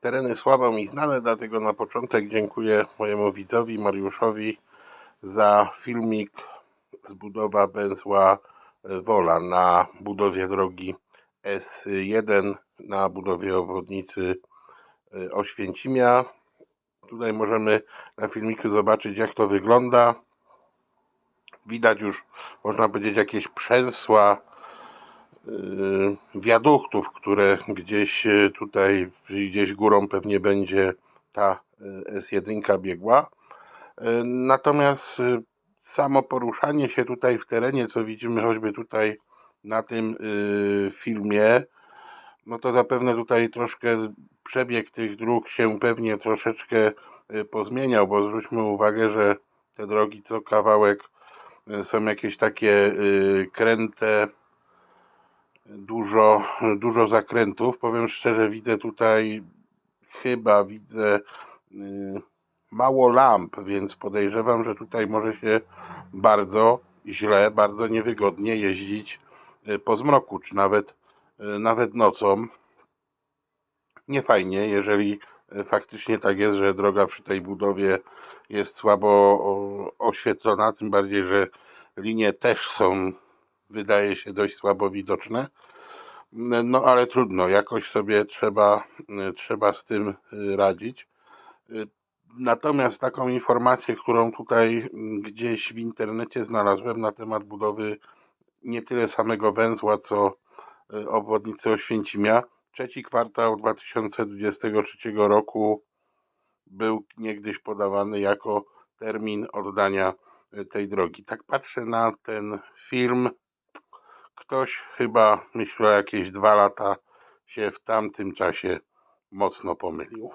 Tereny słabo mi znane, dlatego na początek dziękuję mojemu widzowi Mariuszowi za filmik z budowa węzła e, Wola na budowie drogi S1 na budowie obwodnicy e, Oświęcimia. Tutaj możemy na filmiku zobaczyć jak to wygląda. Widać już, można powiedzieć, jakieś przęsła wiaduktów, które gdzieś y, tutaj, gdzieś górą pewnie będzie ta y, S1 biegła. Y, Natomiast y, samo poruszanie się tutaj w terenie, co widzimy choćby tutaj na tym y, filmie, no to zapewne tutaj troszkę przebieg tych dróg się pewnie troszeczkę y, pozmieniał, bo zwróćmy uwagę, że te drogi co kawałek y, są jakieś takie y, kręte, dużo, dużo zakrętów. Powiem szczerze, widzę tutaj chyba widzę y, mało lamp, więc podejrzewam, że tutaj może się bardzo źle, bardzo niewygodnie jeździć y, po zmroku, czy nawet, y, nawet nocą. Nie fajnie, jeżeli faktycznie tak jest, że droga przy tej budowie jest słabo oświetlona, tym bardziej, że linie też są, wydaje się, dość słabo widoczne. No ale trudno, jakoś sobie trzeba, trzeba z tym y, radzić. Y, Natomiast taką informację, którą tutaj mm, gdzieś w internecie znalazłem na temat budowy nie tyle samego węzła, co y, obwodnicy Oświęcimia. Trzeci kwartał 2023 roku był niegdyś podawany jako termin oddania tej drogi. Tak patrzę na ten film. Ktoś chyba, myślę, jakieś dwa lata się w tamtym czasie mocno pomylił.